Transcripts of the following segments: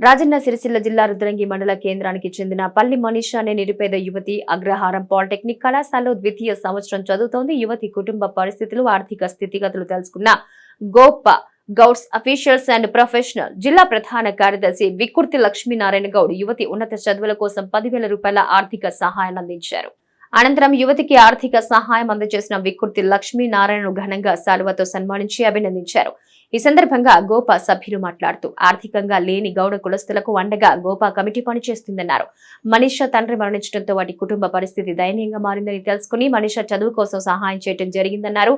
రాజన్న సిరిసిల్ల జిల్లా రుద్రంగి మండల కేంద్రానికి చెందిన పల్లి మనీష్ అనే నిరుపేద యువతి అగ్రహారం పాలిటెక్నిక్ కళాశాలలో ద్వితీయ సంవత్సరం చదువుతోంది. యువతి కుటుంబ పరిస్థితులు ఆర్థిక స్థితిగతులు తెలుసుకున్న గోప్ప గౌడ్స్ అఫీషియల్స్ అండ్ ప్రొఫెషనల్ జిల్లా ప్రధాన కార్యదర్శి వికృతి లక్ష్మీనారాయణ గౌడ్ యువతి ఉన్నత చదువుల కోసం పదివేల రూపాయల ఆర్థిక సహాయం అందించారు. అనంతరం యువతికి ఆర్థిక సహాయం అందజేసిన వికృతి లక్ష్మీనారాయణను ఘనంగా శాలువతో సన్మానించి అభినందించారు. ఈ సందర్భంగా గోపా సభ్యులు మాట్లాడుతూ ఆర్థికంగా లేని గౌడ కులస్తులకు అండగా గోపా కమిటీ పనిచేస్తుందన్నారు. మనీషా తండ్రి మరణించడంతో వాటి కుటుంబ పరిస్థితి దయనీయంగా మారిందని తెలుసుకుని మనీషా చదువు కోసం సహాయం చేయడం జరిగిందన్నారు.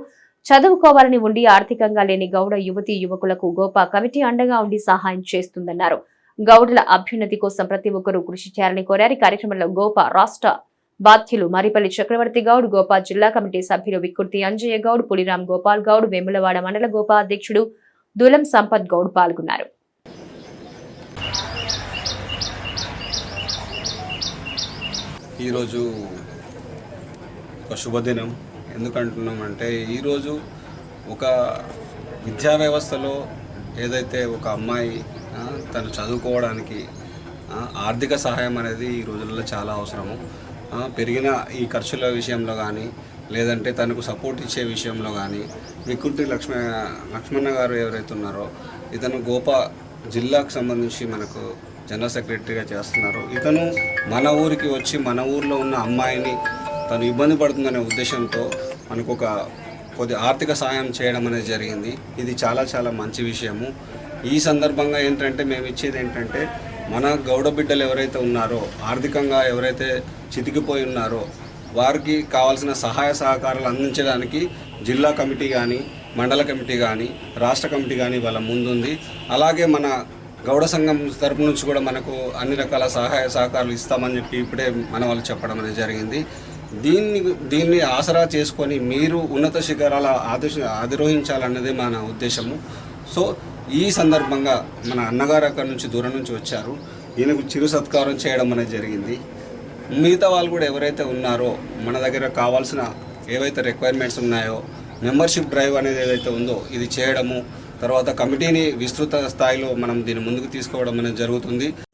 చదువుకోవాలని ఉండి ఆర్థికంగా లేని గౌడ యువతి యువకులకు గోపా కమిటీ అండగా ఉండి సహాయం చేస్తుందన్నారు. గౌడుల అభ్యున్నతి కోసం ప్రతి ఒక్కరూ కృషి చేయాలని కోరారు. కార్యక్రమంలో గోపా రాష్ట్ర బాధ్యులు మరిపల్లి చక్రవర్తి గౌడ్ గోపాల్ జిల్లా కమిటీ సభ్యులు విక్కుర్తి అంజయ్య గౌడ్ పులిరామ్ గోపాల్ గౌడ్ వేములవాడ మండల గోపా అధ్యక్షుడు దులం సంపత్ గౌడ్ పాల్గొన్నారు. ఈరోజు ఒక శుభదినం. ఎందుకంటున్నామంటే ఈరోజు ఒక విద్యా వ్యవస్థలో ఏదైతే ఒక అమ్మాయి తను చదువుకోవడానికి ఆర్థిక సహాయం అనేది ఈ రోజుల్లో చాలా అవసరము. పెరిగిన ఈ ఖర్చుల విషయంలో కానీ లేదంటే తనకు సపోర్ట్ ఇచ్చే విషయంలో కానీ వికృతి లక్ష్మ లక్ష్మణ గారు ఎవరైతే ఉన్నారో ఇతను గోపా జిల్లాకు సంబంధించి మనకు జనరల్ సెక్రటరీగా చేస్తున్నారు. ఇతను మన ఊరికి వచ్చి మన ఊర్లో ఉన్న అమ్మాయిని తను ఇబ్బంది పడుతుందనే ఉద్దేశంతో మనకు ఒక కొద్ది ఆర్థిక సాయం చేయడం అనేది జరిగింది. ఇది చాలా చాలా మంచి విషయము. ఈ సందర్భంగా ఏంటంటే మేము ఇచ్చేది ఏంటంటే మన గౌడ బిడ్డలు ఎవరైతే ఉన్నారో ఆర్థికంగా ఎవరైతే చితికిపోయి ఉన్నారో వారికి కావాల్సిన సహాయ సహకారాలు అందించడానికి జిల్లా కమిటీ కానీ మండల కమిటీ కానీ రాష్ట్ర కమిటీ కానీ వాళ్ళ ముందుంది. అలాగే మన గౌడ సంఘం తరపు నుంచి కూడా మనకు అన్ని రకాల సహాయ సహకారాలు ఇస్తామని చెప్పి ఇప్పుడే మన వాళ్ళు చెప్పడం అనేది జరిగింది. దీన్ని దీన్ని ఆసరా చేసుకొని మీరు ఉన్నత శిఖరాల ఆదేశ అధిరోహించాలన్నదే మన ఉద్దేశము. సో ఈ సందర్భంగా మన అన్నగారు అక్కడి నుంచి దూరం నుంచి వచ్చారు. ఈయనకు చిరు సత్కారం చేయడం అనేది జరిగింది. మిగతా వాళ్ళు కూడా ఎవరైతే ఉన్నారో మన దగ్గర కావాల్సిన ఏవైతే రిక్వైర్మెంట్స్ ఉన్నాయో మెంబర్షిప్ డ్రైవ్ అనేది ఏదైతే ఉందో ఇది చేయడము తర్వాత కమిటీని విస్తృత స్థాయిలో మనం దీన్ని ముందుకు తీసుకోవడం అనేది జరుగుతుంది.